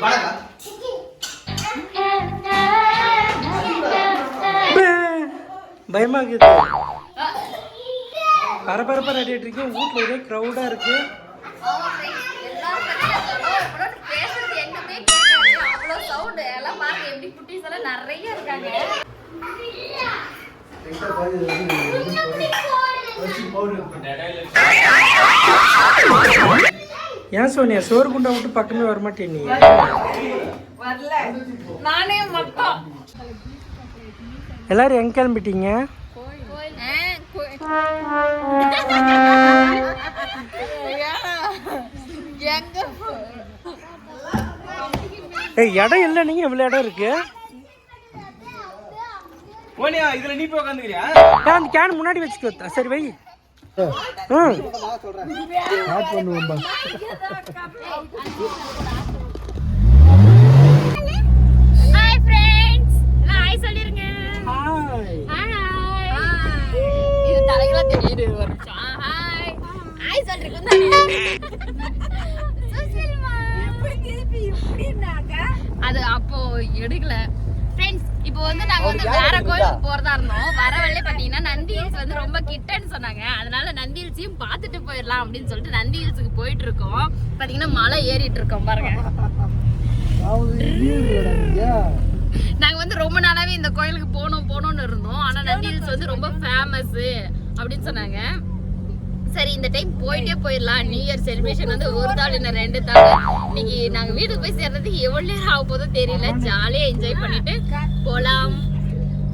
வாடா பயமா இருக்குது பரபரப்பா நடிட்டு இருக்கேன் வீட்ல ஒரே க்ரௌடா இருக்கு. நிறைய இருக்காங்க ஏன் சோனியா? சோறு குண்டா விட்டு பக்கமே வர மாட்டேன் நீ. வரல. நானே மட்டும் எல்லாரும் எங்க கிளம்பிட்டீங்க? எங்க ஏய் இடம் இல்லை. நீங்க இவ்வளவு இடம் இருக்கு. போனியா இதுல நீ போய் உட்காந்துக்கிறியா அந்த கேன் முன்னாடி வச்சுக்கோ. சரி வை. பண்ணுவோம்பா ஹாய் ஃப்ரெண்ட்ஸ் ஹாய் சொல்லிருங்க. ஹாய் ஹாய் இது தலைகளா தெரியுது ஒரு நிமிஷம். ஹாய் ஹாய் சொல்றீங்க. அது அப்போ எடுக்கல. இப்போ வந்து நாங்க வந்து வேற கோயிலுக்கு போறதா இருந்தோம். வர வழியில பாத்தீங்கன்னா நந்தி ஹில்ஸ் வந்து ரொம்ப கிட்டன்னு சொன்னாங்க. அதனால நந்தி ஹில்ஸையும் பார்த்துட்டு போயிடலாம் அப்படின்னு சொல்லிட்டு நந்தி ஹில்ஸுக்கு போயிட்டு இருக்கோம். பாத்தீங்கன்னா மலை ஏறிட்டு இருக்கோம் பாருங்க. நாங்க வந்து ரொம்ப நாளாவே இந்த கோயிலுக்கு போகணும் போகணும்னு இருந்தோம். ஆனா நந்தி ஹில்ஸ் வந்து ரொம்ப ஃபேமஸ் அப்படின்னு சொன்னாங்க. சரி இந்த டைம் போயிட்டே போயிடலாம். நியூ இயர் செலிப்ரேஷன் வந்து ஒரு தாள் இன்னும் ரெண்டு தாள்? இன்னைக்கு நாங்க வீட்டுக்கு போய் சேர்றதுக்கு எவ்வளவு நேரம் ஆக போதோ தெரியல. ஜாலியா என்ஜாய் பண்ணிட்டு போலாம்.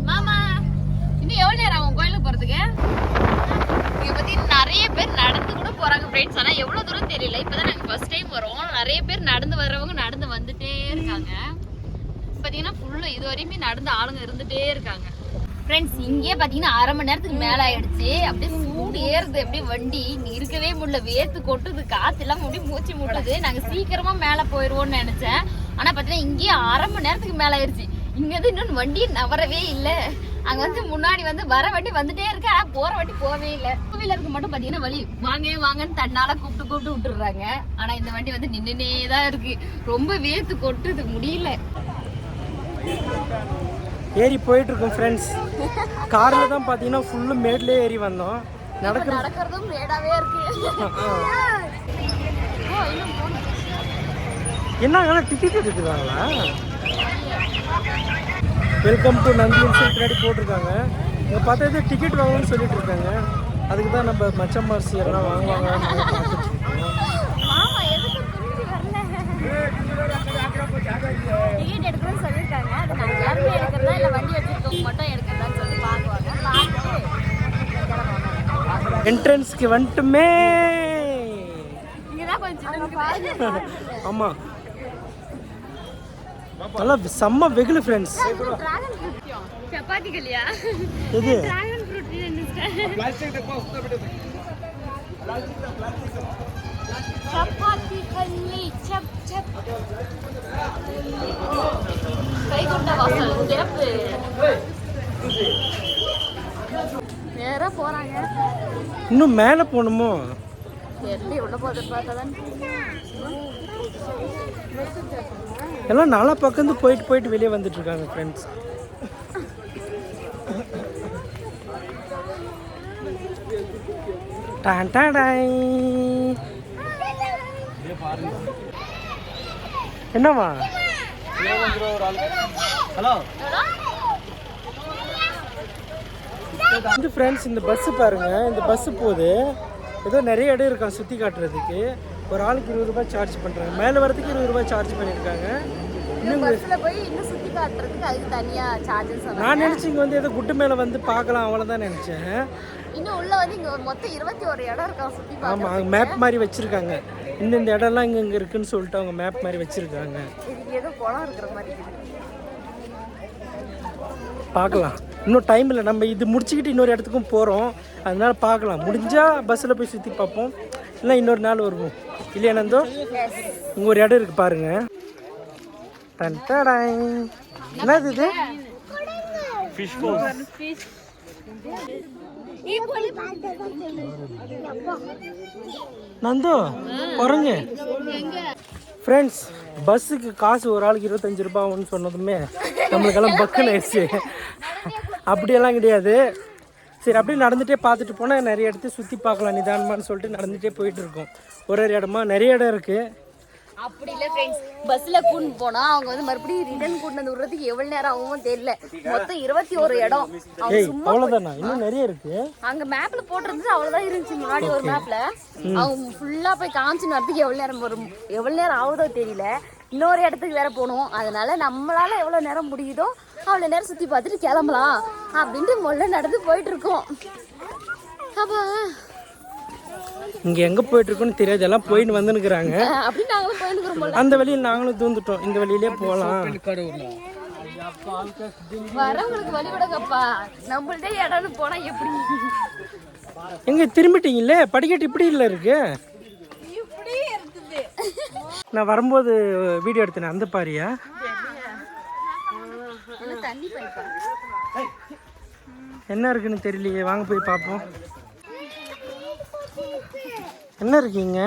மாமா இன்னும் எவ்வளவு நேரம் ஆகும் கோயிலுக்கு போறதுக்கு? இங்க பத்தி நிறைய பேர் நடந்து கூட போறாங்க ஃப்ரெண்ட்ஸ் ஆனா எவ்வளவு தூரம் தெரியல. இப்பதான் நாங்க ஃபர்ஸ்ட் டைம் வரோம். நிறைய பேர் நடந்து வர்றவங்க நடந்து வந்துட்டே இருக்காங்க. பாத்தீங்கன்னா ஃபுல்லா இது வரையுமே நடந்து ஆளுங்க இருந்துட்டே இருக்காங்க. ஃப்ரெண்ட்ஸ் இங்கே பாத்தீங்கன்னா அரை மணி நேரத்துக்கு மேல ஆயிடுச்சு அப்படியே சூடு ஏறுது. அப்படியே வண்டி இருக்கவே முடியல. வேர்த்து கொட்டுது. காத்து எல்லாம் அப்படியே மூச்சு முட்டுது. நாங்க சீக்கிரமா மேல போயிருவோம்னு நினைச்சேன். ஆனா பாத்தீங்கன்னா இங்கேயே அரை மணி நேரத்துக்கு மேல ஆயிடுச்சு இங்க வந்து இன்னும் வண்டி நவரவே இல்ல. அங்க வந்து முன்னாடி வந்து வர வண்டி வந்துட்டே இருக்கு. ஆனா போற வண்டி போவே இல்ல. டூ வீலருக்கு மட்டும் பாத்தீங்கன்னா வழி வாங்க வாங்கன்னு தன்னால கூப்பிட்டு கூப்பிட்டு விட்டுறாங்க ஆனா இந்த வண்டி வந்து நின்னுனே தான் இருக்கு. ரொம்ப வேர்த்து கொட்டுது. முடியல. ஏறி போயிட்டு இருக்கோம் ஃப்ரெண்ட்ஸ் கார்ல தான் பார்த்தீங்கன்னா ஃபுல்லு மேட்லேயே ஏறி வந்தோம் நடக்கிறது நடக்கிறதும் மேடாவே இருக்கு. என்ன டிக்கெட் எடுத்துருக்காங்களா வெல்கம் டு நந்தி ஹில்ஸ் பின்னாடி போட்டிருக்காங்க இங்கே பார்த்தா ஏதோ டிக்கெட் வாங்கணும்னு சொல்லிட்டு இருக்காங்க அதுக்கு தான் நம்ம மச்சம் மார்சி எல்லாம் வாங்குவாங்க? டிக்கெட் எடுக்கணும்னு என்ட்ரன்ஸ்க்கு வந்துட்டுமே. ஆமாம் நல்லா செம்ம வெகுலு ஃப்ரெண்ட்ஸ் Dragon fruit. சப்பாத்தி இன்னும் மேலே போகணுமோ? எல்லாம் நாலா பக்கம் போயிட்டு போயிட்டு வெளியே வந்துட்டு இருக்காங்க ஃப்ரெண்ட்ஸ் டான் டாடாய். என்னம்மா? ஹலோ. வந்து ஃப்ரெண்ட்ஸ் இந்த பஸ்ஸு பாருங்க. இந்த பஸ்ஸு போகுது. ஏதோ நிறைய இடம் இருக்கான் சுற்றி காட்டுறதுக்கு. ஒரு ஆளுக்கு இருபது ரூபாய் சார்ஜ் பண்ணுறாங்க மேலே வரதுக்கு இருபது ரூபாய் சார்ஜ் பண்ணியிருக்காங்க. நான் நினச்சி இங்கே வந்து ஏதோ குட்டு மேலே வந்து பார்க்கலாம் அவ்வளோதான் நினச்சேன். இன்னும் உள்ள வந்து இங்க மொத்தம் இருபத்தி ஒரு இடம் இருக்கா சுத்தி பார்க்க ஆமாம் அங்கே மேப் மாதிரி வச்சுருக்காங்க. இந்த இந்த இடம்லாம் இங்கே இங்கே இருக்குன்னு சொல்லிட்டு அவங்க மேப் மாதிரி வச்சுருக்காங்க. இதுக்கு ஏதோ குளம் இருக்கிற மாதிரி இருக்குது. பார்க்கலாம். இன்னும் டைம் இல்லை. நம்ம இது முடிச்சுக்கிட்டு இன்னொரு இடத்துக்கும் போகிறோம் அதனால பார்க்கலாம். முடிஞ்சால் பஸ்ஸில் போய் சுற்றி பார்ப்போம். இல்லை இன்னொரு நாள் வருவோம். இல்லையா நந்தோ? இங்கே ஒரு இடம் இருக்குது பாருங்க. டன் டடாய். என்னது இது? ஃபிஷ் நந்தோ குரங்கு. ஃப்ரெண்ட்ஸ் பஸ்ஸுக்கு காசு ஒரு ஆளுக்கு இருபத்தஞ்சு ரூபாய்னு சொன்னதுமே நம்மளுக்கெல்லாம் பக்குன்னு ஆயிடுச்சு. அப்படியெல்லாம் கிடையாது. சரி அப்படியே நடந்துகிட்டே பார்த்துட்டு போனால் நிறைய இடத்த சுற்றி பார்க்கலாம் நிதானமான்னு சொல்லிட்டு நடந்துகிட்டே போயிட்டு இருக்கோம். ஒரு ஒரு இடமா? நிறைய இடம் இருக்குது அப்படி இல்ல ஃப்ரெண்ட்ஸ் பஸ்ல கூட்டு போனா அவங்க வந்து மறுபடியும் ரிட்டர்ன் கூட்டு வந்து விடுறதுக்கு எவ்வளவு நேரம் ஆகும் தெரியல. மொத்தம் இருபத்தி ஒரு இடம். அவ்வளோதானா இன்னும் நிறைய இருக்குது அங்க மேப்ல போட்டிருந்தது அவ்வளவுதான் இருந்துச்சு முன்னாடி ஒரு மேப்ல அவங்க ஃபுல்லா போய் காமிச்சுன்னு வரதுக்கு எவ்வளவு நேரம் வரும்? எவ்வளவு நேரம் ஆகுதோ தெரியல. இன்னொரு இடத்துக்கு வேற போகணும். அதனால நம்மளால எவ்வளவு நேரம் முடியுதோ அவ்வளவு நேரம் சுத்தி பார்த்துட்டு கிளம்பலாம் அப்படின்ட்டு முதல்ல நடந்து போயிட்டு இருக்கோம் அப்பா. இங்கே எங்கே போயிட்டுருக்கோன்னு தெரியாது எல்லாம் போயின்னு வந்துனுக்குறாங்க அந்த வழியில் நாங்களும் தூந்துட்டோம். இந்த வழியிலே போகலாம் வரவங்களுக்கு வழி விடுங்கப்பா. நம்மள்தே இடம்னு போனா எப்படி? எங்க திரும்பிட்டீங்களே படிக்கட்டு இப்படி இல்லை இருக்கு. நான் வரும்போது வீடியோ எடுத்தேன் அந்த பாரியா? என்ன தண்ணி பைப்பா? என்ன இருக்குன்னு தெரியலையே வாங்க போய் பார்ப்போம். என்ன இருக்கீங்க?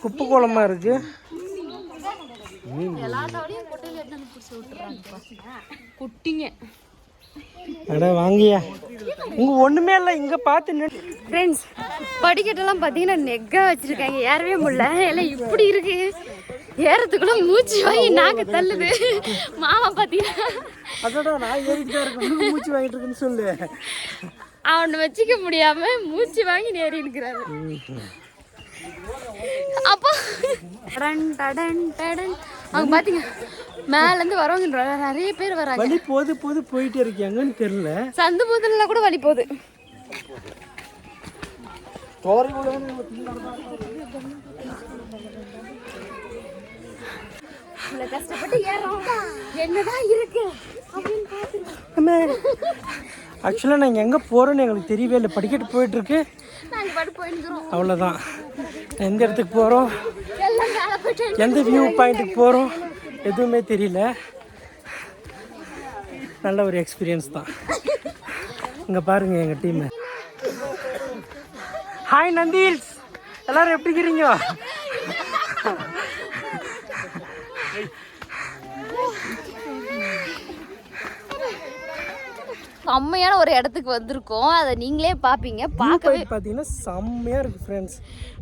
குப்பை கோலமா இருக்கு. குட்டிங்க. அட வாங்கியா இங்க ஒண்ணுமே இல்லை இங்க நின்னு- ஃப்ரெண்ட்ஸ் படிக்கட்டெல்லாம் பார்த்தீங்கன்னா நெக்கா வச்சிருக்காங்க ஏறவே முடியல. எல்லாம் இப்படி இருக்கு. ஏறதுக்குள்ள மூச்சு வாங்கி நாக்கு தள்ளுது. மாமா பார்த்தீங்கன்னா அதோட நான் ஏறிட்டு தான் இருக்கேன். மூச்சு வாங்கிட்டு இருக்குன்னு சொல்லு. அவனை வச்சுக்க முடியாம மூச்சு வாங்கி நேரி இருக்கிறாரு அப்போ. டடன் டடன் டடன். அவங்க பாத்தீங்க மேல இருந்து வரவங்க நிறைய பேர் வராங்க. வழி போது போது போயிட்டே இருக்கியாங்கன்னு தெரியல. சந்து பூதல்ல கூட வழி போகுது. இவ்வளவு கஷ்டப்பட்டு ஏறோம் என்னதான் இருக்கு? அப்படின்னு பாத்துருக்கோம் ஆக்சுவலாக நாங்கள் எங்கே போகிறோன்னு எங்களுக்கு தெரியவே இல்லை. படிக்கட்டு போயிட்டு இருக்கு நாங்க பாட்டு போயிருக்கிறோம் அவ்வளோதான் எந்த இடத்துக்கு போகிறோம் எந்த வியூ பாயிண்ட்டுக்கு போகிறோம் எதுவுமே தெரியல. நல்ல ஒரு எக்ஸ்பீரியன்ஸ் தான். இங்கே பாருங்க எங்கள் டீமு ஹாய் நந்தீல்ஸ் எல்லாரும் எப்படி இருக்கிறீங்க செம்மையான ஒரு இடத்துக்கு வந்திருக்கோம். அதை நீங்களே பாப்பீங்க. பார்க்கவே பார்த்தீங்கன்னா செம்மையாக இருக்குது ஃப்ரெண்ட்ஸ்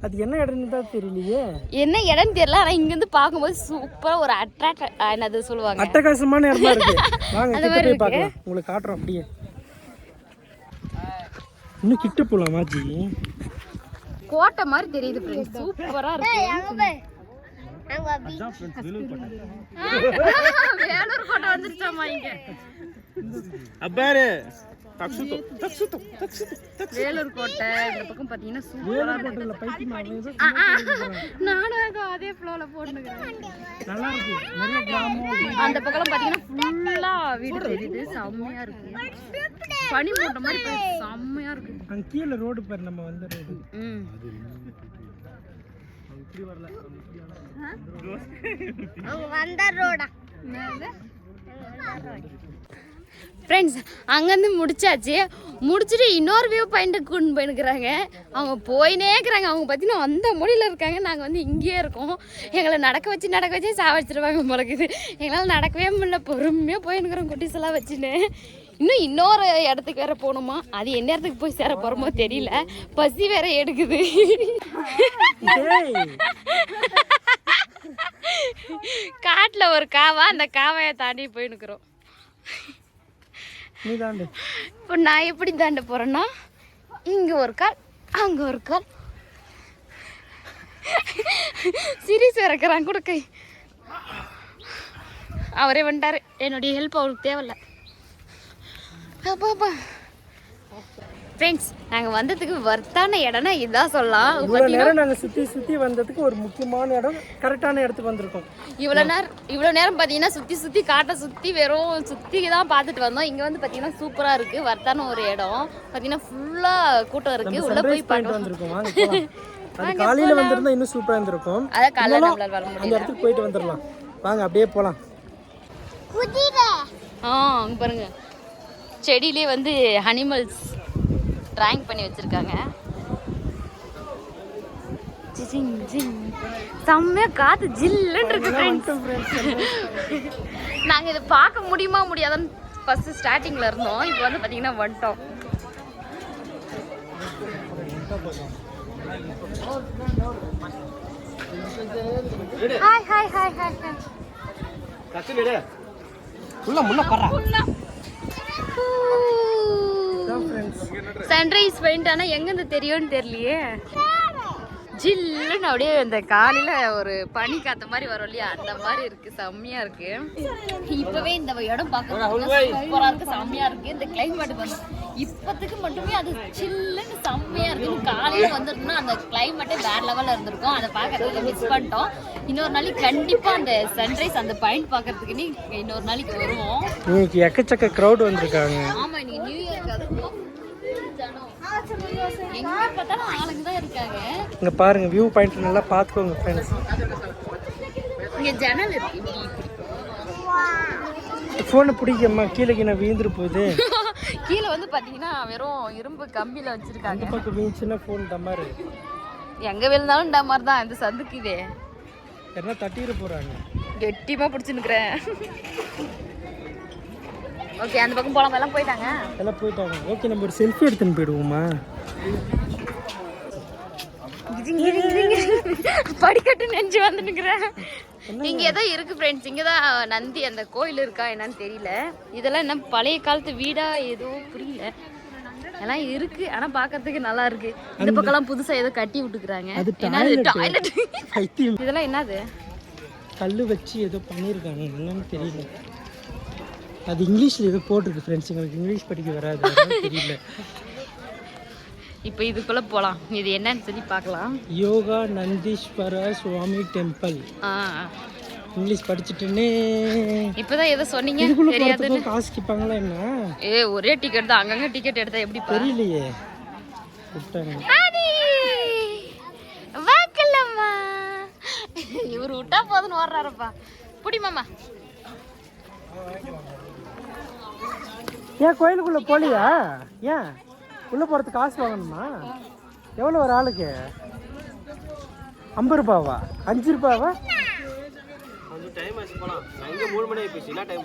அது என்ன இடம்னு தான் தெரியலையே. என்ன இடம்னு தெரியல ஆனா இங்க இருந்து பார்க்கும்போது சூப்பரா ஒரு அட்ராக்ட் என்னது சொல்லுவாங்க. அட்டகாசமான இடமா இருக்கு. வாங்க அந்த மாதிரி. பார்க்கலாம். உங்களுக்கு காட்டுறோம் அப்படியே. இன்னும் கிட்ட போகலாம் மாஜி கோட்டை மாதிரி தெரியுது ஃப்ரெண்ட்ஸ் சூப்பரா இருக்கு. வேலூர் கோட்டை வந்துருச்சாமா இங்க. அப்பாரு. வேலூர் கோட்டை இந்த பக்கம் பாத்தீங்கன்னா சூப்பரா பைத்தியம் ஆகுது. நானும் ஏதோ அதே ஃப்ளோல போட்டுக்கிறேன் நல்லா இருக்கு. நிறைய கிராமம் அந்த பக்கம் பாத்தீங்கன்னா ஃபுல்லா வீடு தெரியுது. செம்மையா இருக்கு. பனி மூட்ட மாதிரி செம்மையா இருக்கு. அங்கே கீழே ரோடு பாரு நம்ம வந்த ரோடு. ம். ஃப்ரெண்ட்ஸ் அங்கேருந்து முடிச்சாச்சு. முடிச்சுட்டு இன்னொரு வியூ பாயிண்ட்டுக்கு கொண்டு போயிருக்கிறாங்க அவங்க போயினே இருக்கிறாங்க. அவங்க பார்த்தீங்கன்னா அந்த மொழியில் இருக்காங்க. நாங்கள் வந்து இங்கேயே இருக்கோம். எங்களை நடக்க வச்சு நடக்க வச்சு சாவடிச்சிருவாங்க முளைக்குது எங்களால் நடக்கவே முடியல. பொறுமையாக போயின்னுக்குறோம் குட்டிஸ் எல்லாம் வச்சுன்னு. இன்னும் இன்னொரு இடத்துக்கு வேற போகணுமா? அது என்ன இடத்துக்கு போய் சேர போகிறோமோ தெரியல. பசி வேற எடுக்குது. காட்டில் ஒரு காவா அந்த காவையை தாண்டி போயின்னுக்குறோம். இப்போ நான் எப்படி தாண்ட போறேன்னா இங்க ஒரு கால் அங்க ஒரு கால். சீரியஸ் இறக்குறான் கூட கை அவரே வந்துட்டாரு. என்னுடைய ஹெல்ப் அவருக்கு தேவையில்ல. அப்பா. ஃப்ரெண்ட்ஸ் நாங்கள் வந்ததுக்கு வர்த்தான இடம்னா இதான் சொல்லலாம். இவ்வளோ நேரம் நாங்கள் சுற்றி சுற்றி வந்ததுக்கு ஒரு முக்கியமான இடம் கரெக்டான இடத்துக்கு வந்திருக்கோம். இவ்வளோ நேரம் இவ்வளோ நேரம் பார்த்தீங்கன்னா சுற்றி சுற்றி காட்டை சுற்றி வெறும் சுற்றி தான் பார்த்துட்டு வந்தோம். இங்கே வந்து பார்த்தீங்கன்னா சூப்பராக இருக்குது வர்த்தான ஒரு இடம். பார்த்தீங்கன்னா ஃபுல்லாக கூட்டம் இருக்குது உள்ளே போய் பார்க்கலாம் வந்திருக்கோம். காலையில் வந்திருந்தா இன்னும் சூப்பராக இருந்திருக்கும். அதான் இருந்தாலும் நம்மளால வர அந்த முடியல. இடத்துக்கு போயிட்டு வந்துடலாம். வாங்க அப்படியே போகலாம் ஆ அங்கே பாருங்க. செடியிலே வந்து அனிமல்ஸ் டிராயிங் பண்ணி வச்சுருக்காங்க. ஜிங் ஜிங் செம்மையா காத்து ஜில்லுன்னு இருக்கு ஃப்ரெண்ட்ஸ் நாங்க இதை பார்க்க முடியுமா முடியாதான்னு ஃபர்ஸ்ட் ஸ்டார்டிங்ல இருந்தோம். இப்போ வந்து பாத்தீங்கன்னா வந்துட்டோம். Hi hi hi hi hi உள்ள முன்ன சன்ரைஸ் பாயிண்ட் ஆனால் எங்கேருந்து தெரியும்னு தெரியலையே. ஜில்லுன்னு அப்படியே இந்த காலையில் ஒரு பனி காத்த மாதிரி வரும் இல்லையா? அந்த மாதிரி இருக்கு செம்மையா இருக்கு. இப்பவே இந்த இடம் பார்க்க சூப்பராக இருக்கு செம்மையா இருக்கு. இந்த கிளைமேட் வந்து இப்பத்துக்கு மட்டுமே அது சில்லுன்னு செம்மையா இருக்கு. இன்னும் காலையில வந்துருந்தோம்னா அந்த கிளைமேட்டே வேற லெவல்ல இருந்திருக்கும். அதை பார்க்கறதுக்கு மிஸ் பண்ணிட்டோம். இன்னொரு நாளைக்கு கண்டிப்பா அந்த சன்ரைஸ் அந்த பாயிண்ட் பார்க்கறதுக்கு நீ இன்னொரு நாளைக்கு வருவோம். இன்னைக்கு எக்கச்சக்க க்ரௌட் வந்திருக்காங்க. ஆமா இன்னைக்கு நியூ இயர்க்கு அதுவும். எங்க பார்த்தாலும் ஆளுங்க தான் இருக்காங்க. இங்க பாருங்க வியூ பாயிண்ட் நல்லா பார்த்துக்கோங்க ஃப்ரெண்ட்ஸ் இங்க ஜன்னல் இருக்கு. பிடிக்கம்மா. கீழே கீழே வீந்துரு போகுது. கீழே வந்து பாத்தீங்கன்னா வெறும் இரும்பு கம்பியில வச்சிருக்காங்க. பக்கம் வீழ்ச்சுன்னா ஃபோன் டமாரு எங்க விழுந்தாலும் மாதிரி தான் இந்த சந்துக்கு இதே. யாருன்னா தட்டிட போறாங்க? கெட்டிமா பிடிச்சு நிக்கிறேன். ஓகே அந்த பக்கம் போலாம் எல்லாம் போயிட்டாங்க. எல்லாம் போயிட்டாங்க. ஓகே நம்ம ஒரு செல்ஃபி எடுத்துன்னு போயிடுவோமா? படிக்கட்டு நெஞ்சு வந்து நிக்கிறேன். இங்க ஏதோ இருக்கு ஃப்ரெண்ட்ஸ் இங்க தான் நந்தி அந்த கோயில் இருக்கா என்னன்னு தெரியல. இதெல்லாம் என்ன பழைய காலத்து வீடா ஏதோ புரியல. எல்லாம் இருக்கு ஆனா பார்க்கிறதுக்கு நல்லா இருக்கு. இந்த பக்கம்லாம் புதுசா ஏதோ கட்டி விட்டுக்கிறாங்க இதெல்லாம் என்னது? கல் வச்சு ஏதோ பண்ணியிருக்காங்க என்னன்னு தெரியல. அது இங்கிலீஷில் ஏதோ போட்டிருக்கு ஃப்ரெண்ட்ஸ் எங்களுக்கு இங்கிலீஷ் படிக்க வராது. தெரியல. இப்போ இதுக்குள்ள போலாம் இது என்னன்னு சொல்லி பார்க்கலாம். யோகா நந்தீஸ்வர சுவாமி டெம்பிள். இங்கிலீஷ் படிச்சுட்டுன்னே இப்பதான் ஏதோ சொன்னீங்க? தெரியாது காசு கேட்பாங்களா என்ன? ஏ ஒரே டிக்கெட் தான். அங்கங்க டிக்கெட் எடுத்தா எப்படி தெரியலையே. வாக்கலம்மா. இவர் விட்டா போதுன்னு ஓடுறாருப்பா. புடி மாமா. ஏன் கோயிலுக்குள்ளே போகலையா? ஏன்? உள்ளே போகிறதுக்கு காசு வாங்கணுமா? எவ்வளோ ஒரு ஆளுக்கு? ஐம்பது ரூபாவா? அஞ்சு ரூபாவா? கொஞ்சம் டைம் ஆச்சு இங்க மூணு மணி என்ன டைம்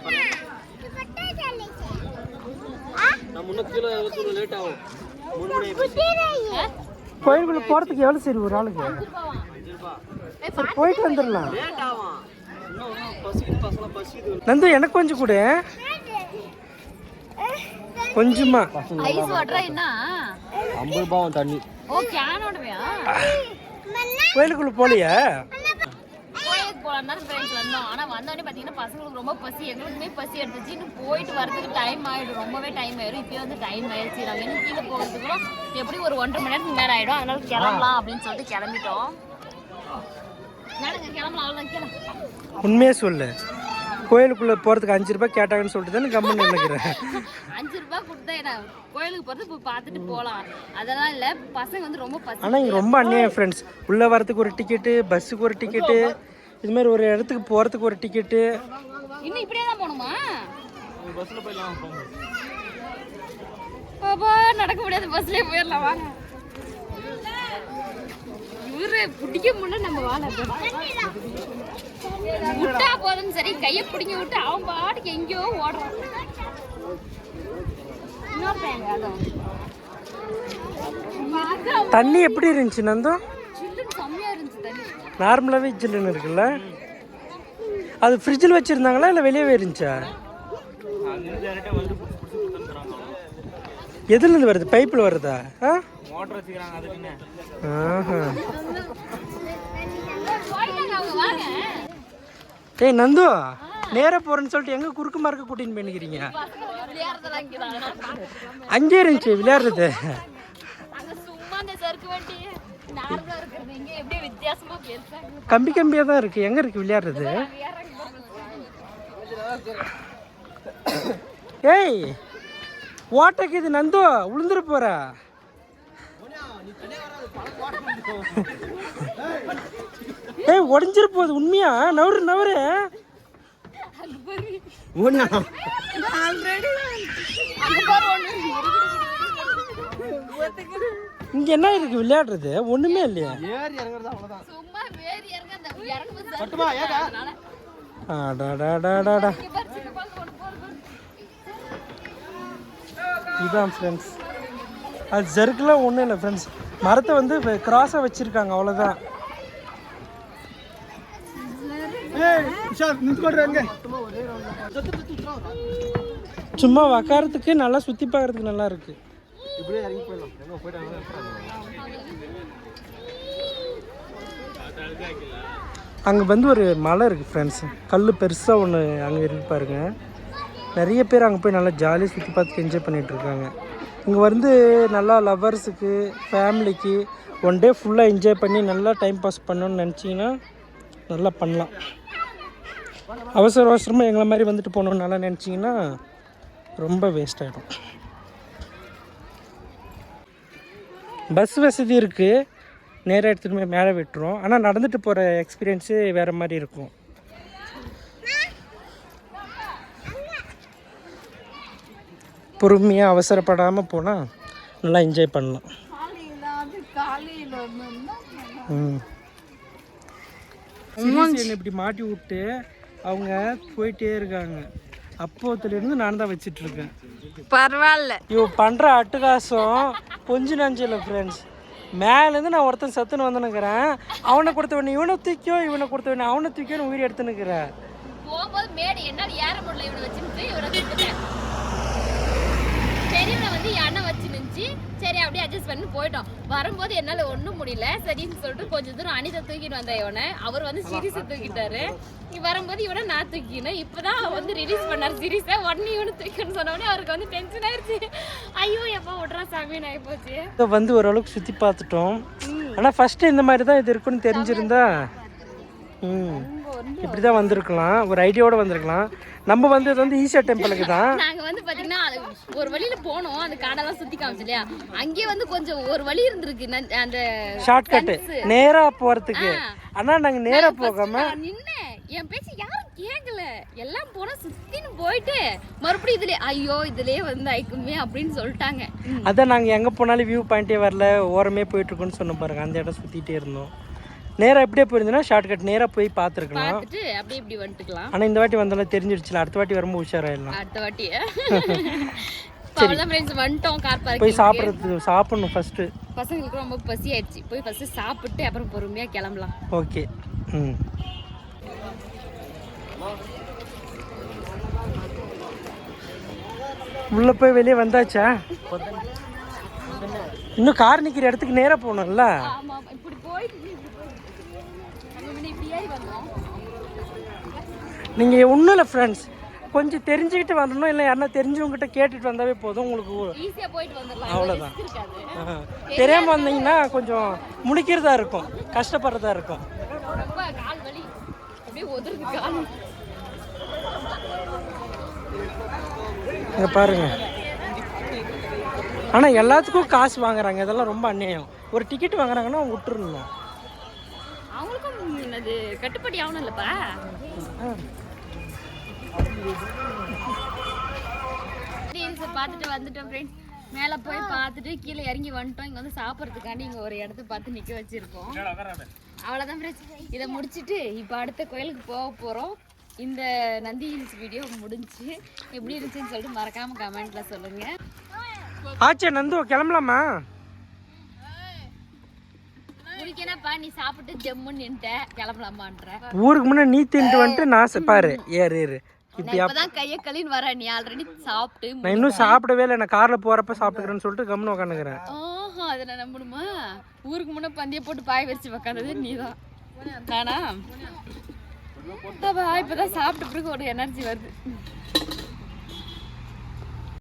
கீழே லேட் ஆகும். மூணு மணி ஆயிப்போச்சு. கோயிலுக்குள்ளே போகிறதுக்கு எவ்வளோ சரி ஒரு ஆளுக்கு? சரி போயிட்டு வந்துடலாம். நந்து எனக்கு கொஞ்சம் கொடு. கொஞ்சமா. ஐஸ் வாட்டரா என்ன? ஐம்பது ரூபாவும் தண்ணி. ஓ கேனோடவையா கோயிலுக்குள்ள போகலையா கோயிலுக்கு போலாம் தான் ஃப்ரெண்ட்ஸ் வந்தோம். ஆனா வந்தோடனே பாத்தீங்கன்னா பசங்களுக்கு ரொம்ப பசி. எங்களுக்குமே பசி எடுத்துச்சு. இன்னும் போயிட்டு வரதுக்கு டைம் ஆயிடும். ரொம்பவே டைம் ஆயிடும். இப்பயே வந்து டைம் ஆயிடுச்சு. நாங்க இன்னும் கீழே போகிறதுக்குள்ள எப்படி ஒரு ஒன்றரை மணி நேரத்துக்கு மேல ஆயிடும். அதனால கிளம்பலாம் அப்படின்னு சொல்லிட்டு கிளம்பிட்டோம். நடங்க கிளம்பலாம். அவ்வளோதான் கிளம்ப உண்மையே சொல்லு. கோயிலுக்குள்ள போறதுக்கு அஞ்சு ரூபாய் கேட்டாங்கன்னு சொல்லிட்டு தானே கம்மன் நினைக்கிறேன். அஞ்சு ரூபாய் கொடுத்தா என்ன? கோயிலுக்கு போறது போய் பார்த்துட்டு போகலாம் அதெல்லாம் இல்ல. பசங்க வந்து ரொம்ப ஆனால் இங்கே ரொம்ப அந்நியம் ஃப்ரெண்ட்ஸ் உள்ளே வரதுக்கு ஒரு டிக்கெட்டு பஸ்ஸுக்கு ஒரு டிக்கெட்டு இது மாதிரி ஒரு இடத்துக்கு போகிறதுக்கு ஒரு டிக்கெட்டு இன்னும் இப்படியே தான் போகணுமா? பஸ்ல போயிடலாம் நடக்க முடியாது. பஸ்லயே போயிடலாம். வாங்க. இவரு பிடிக்க முடியல நம்ம வாழ. விட்டா போதும் சரி கையை பிடிங்க விட்டு அவன் பாட்டுக்கு எங்கேயோ ஓடுறான். தண்ணி எப்படி இருந்துச்சு நந்தம் நார்மலாகவே ஜில்லுன்னு இருக்குல்ல? அது ஃப்ரிட்ஜில் வச்சுருந்தாங்களா இல்லை வெளியவே இருந்துச்சா எதுலேருந்து வருது? பைப்பில் வருதா? ஆ? ஆஹா. ஏய் நந்து நேராக போகிறேன்னு சொல்லிட்டு எங்கே குறுக்கு மார்க்க கூட்டின்னு பண்ணிக்கிறீங்க அங்கே இருந்துச்சு விளையாடுறது. கம்பி கம்பியாக தான் இருக்குது எங்கே இருக்குது விளையாடுறது? ஏய் ஓட்டைக்கு இது நந்து உளுந்துட போற. ஏய் உடஞ்சிரு போகுது உண்மையா? நவரு நவரு. இங்கே என்ன இருக்குது விளையாடுறது? ஒன்றுமே இல்லையா. இதுதான் ஃப்ரெண்ட்ஸ் அது ஜெருக்குலாம் ஒன்றும் இல்லை ஃப்ரெண்ட்ஸ் மரத்தை வந்து கிராஸாக வச்சுருக்காங்க அவ்வளோதான் சும்மா உக்காரத்துக்கு நல்லா சுற்றி பார்க்கறதுக்கு நல்லா இருக்கு. அங்கே வந்து ஒரு மலை இருக்குது ஃப்ரெண்ட்ஸ் கல் பெருசாக ஒன்று அங்கே இருக்கு பாருங்க. நிறைய பேர் அங்கே போய் நல்லா ஜாலியாக சுற்றி பார்த்து என்ஜாய் பண்ணிட்டு இருக்காங்க. இங்கே வந்து நல்லா லவ்வர்ஸுக்கு ஃபேமிலிக்கு ஒன் டே ஃபுல்லாக என்ஜாய் பண்ணி நல்லா டைம் பாஸ் பண்ணணும்னு நினச்சிங்கன்னா நல்லா பண்ணலாம். அவசர அவசரமாக எங்களை மாதிரி வந்துட்டு போகணுன்னு நல்லா நினச்சிங்கன்னா ரொம்ப வேஸ்ட் ஆகிடும் பஸ் வசதி இருக்குது நேராக எடுத்துகிட்டு போய் மேலே விட்டுரும் ஆனால் நடந்துட்டு போகிற எக்ஸ்பீரியன்ஸு வேறு மாதிரி இருக்கும். பொறுமையாக அவசரப்படாமல் போனால் நல்லா என்ஜாய் பண்ணலாம். ம். சிறிசேனை இப்படி மாட்டி விட்டு அவங்க போயிட்டே இருக்காங்க. அப்போத்துலேருந்து நான் தான் வச்சிட்டு இருக்கேன் பரவாயில்ல. இவ பண்ணுற அட்டுகாசம் கொஞ்சம் நஞ்சு இல்லை ஃப்ரெண்ட்ஸ் மேலேருந்து நான் ஒருத்தன் சத்துன்னு வந்துனுக்கிறேன் அவனை கொடுத்தவனே இவனை தூக்கியோ இவனை கொடுத்தவனே அவனை தூக்கியோ உயிர் எடுத்துனுக்கிறேன் போகும்போது மேடு என்னால ஏற முடியல இவனை வச்சுட்டு இவனை விட்டுட்டேன் பெரியவனை வந்து என் அண்ணன் வச்சு நின்னுச்சு. சரி அப்படியே அட்ஜஸ்ட் பண்ணி போயிட்டோம். வரும்போது என்னால ஒண்ணும் முடியல. சரின்னு சொல்லிட்டு கொஞ்சம் தூரம் அனிதா தூக்கிட்டு வந்தேன் இவனை. அவர் வந்து சீரியஸை தூக்கிட்டாரு. வரும்போது இவனை நான் தூக்கினேன். இப்பதான் வந்து ரிலீஸ் பண்ணார் சீரியஸா உடனே இவனை தூக்கணும்னு சொன்ன உடனே அவருக்கு வந்து டென்ஷன் ஆயிருச்சு. ஐயோ எப்போ விட்றா சாமின்னு ஆகி போச்சு இதை வந்து ஓரளவுக்கு சுற்றி பார்த்துட்டோம். ஆனால் ஃபஸ்ட்டு இந்த மாதிரி தான் இது இருக்குன்னு தெரிஞ்சிருந்தா ம். இப்படி தான் வந்திருக்கலாம். ஒரு ஐடியாவோட வந்திருக்கலாம். நம்ம வந்தது வந்து ஈஷா டெம்பிளுக்கு தான். நாங்க வந்து பாத்தீங்கன்னா அது ஒரு வழியில போனோம். அந்த காடெல்லாம் சுத்தி காமிச்சு இல்லையா? அங்கேயே வந்து கொஞ்சம் ஒரு வழி இருந்திருக்கு. அந்த ஷார்ட்கட்டு நேராக போகிறதுக்கு ஆனால் நாங்கள் நேராக போகாம நான் நின்னேன் என் பேச்சு யாரும் கேட்கல எல்லாம் போனா சுத்தின்னு போயிட்டு மறுபடியும் இதுல ஐயோ இதுலயே வந்து ஐக்குமே அப்படின்னு சொல்லிட்டாங்க. அதான் நாங்கள் எங்கே போனாலும் வியூ பாயிண்டே வரல. ஓரமே போயிட்டுருக்கோன்னு சொன்ன பாருங்க. அந்த இடம் சுற்றிட்டே இருந்தோம். நேராக எப்படியே போயிருந்தோன்னா ஷார்ட்கட் நேராக போய் பார்த்துருக்கலாம். அப்படியே இப்படி வந்துட்டுக்கலாம். ஆனால் இந்த வாட்டி வந்தாலும் தெரிஞ்சிடுச்சுல அடுத்த வாட்டி வரும்போது உஷாராயிடலாம். அடுத்த வாட்டி. அவ்வளோதான் ஃப்ரெண்ட்ஸ் வந்துட்டோம் கார் போய் சாப்பிட்றது சாப்பிட்ணும் ஃபஸ்ட்டு பசங்களுக்கு ரொம்ப பசி ஆயிடுச்சு. போய் ஃபர்ஸ்ட் சாப்பிட்டு அப்புறம் பொறுமையா கிளம்பலாம். ஓகே ம். உள்ள போய் வெளியே வந்தாச்சா? இன்னும் கார் நிற்கிற இடத்துக்கு நேராக போகணும்ல ஆமா ஆமா. இப்படி போயிட்டு இப்படி போயிட்டு நம்ம முன்ன இப்படி ஏறி வந்தோம் நீங்கள் ஒன்றும் இல்லை ஃப்ரெண்ட்ஸ் கொஞ்சம் தெரிஞ்சுக்கிட்டு வரணும். இல்லை யாருன்னா தெரிஞ்சவங்ககிட்ட கேட்டுட்டு வந்தாவே போதும். உங்களுக்கு அவ்வளோதான் risk இருக்காது. ஆஹா. தெரியாம வந்தீங்கன்னா கொஞ்சம் முடிக்கிறதா இருக்கும். கஷ்டப்படுறதா இருக்கும். இங்க பாருங்க. ஆனால் எல்லாத்துக்கும் காசு வாங்குறாங்க. இதெல்லாம் ரொம்ப அநியாயம். ஒரு டிக்கெட் வாங்குறாங்கன்னா விட்டுருணும் அது கட்டுப்படி ஆகணும் இல்லப்பா? பார்த்துட்டு வந்துட்டோம் ஃப்ரெண்ட்ஸ் மேலே போய் பார்த்துட்டு கீழே இறங்கி வந்துட்டோம். இங்கே வந்து சாப்பிட்றதுக்காண்டி இங்கே ஒரு இடத்த பார்த்து நிற்க வச்சிருக்கோம். அவ்வளோதான் ஃப்ரெண்ட்ஸ் இதை முடிச்சிட்டு இப்போ அடுத்த கோயிலுக்கு போக போகிறோம் இந்த நந்தி ஹில்ஸ் வீடியோ முடிஞ்சு எப்படி இருந்துச்சுன்னு சொல்லிட்டு மறக்காம கமெண்ட்ல சொல்லுங்க. ஆச்சே நந்து கிளம்பலாமா? என்னப்பா நீ சாப்பிட்டு ஜம்முன்னு நின்ட்ட. கிளம்பலாமான்ற. ஊருக்கு முன்னே நீ தின்ட்டு வந்துட்டு நான் பாரு. ஏறு ஏறு. இப்பதான் கைய கழின்னு நீ ஆல்ரெடி சாப்பிட்டு நான் இன்னும் சாப்பிடவே இல்லை. நான் காரில் போகிறப்ப சாப்பிட்டுக்கிறேன்னு சொல்லிட்டு கம்முன்னு உட்காந்துக்கிறேன் ஆஹா அதை நான் நம்பணுமா ஊருக்கு முன்ன பந்திய போட்டு பாய் வச்சு உக்காந்தது நீதான். நானா? இப்பதான் சாப்பிட்ட பிறகு ஒரு எனர்ஜி வருது.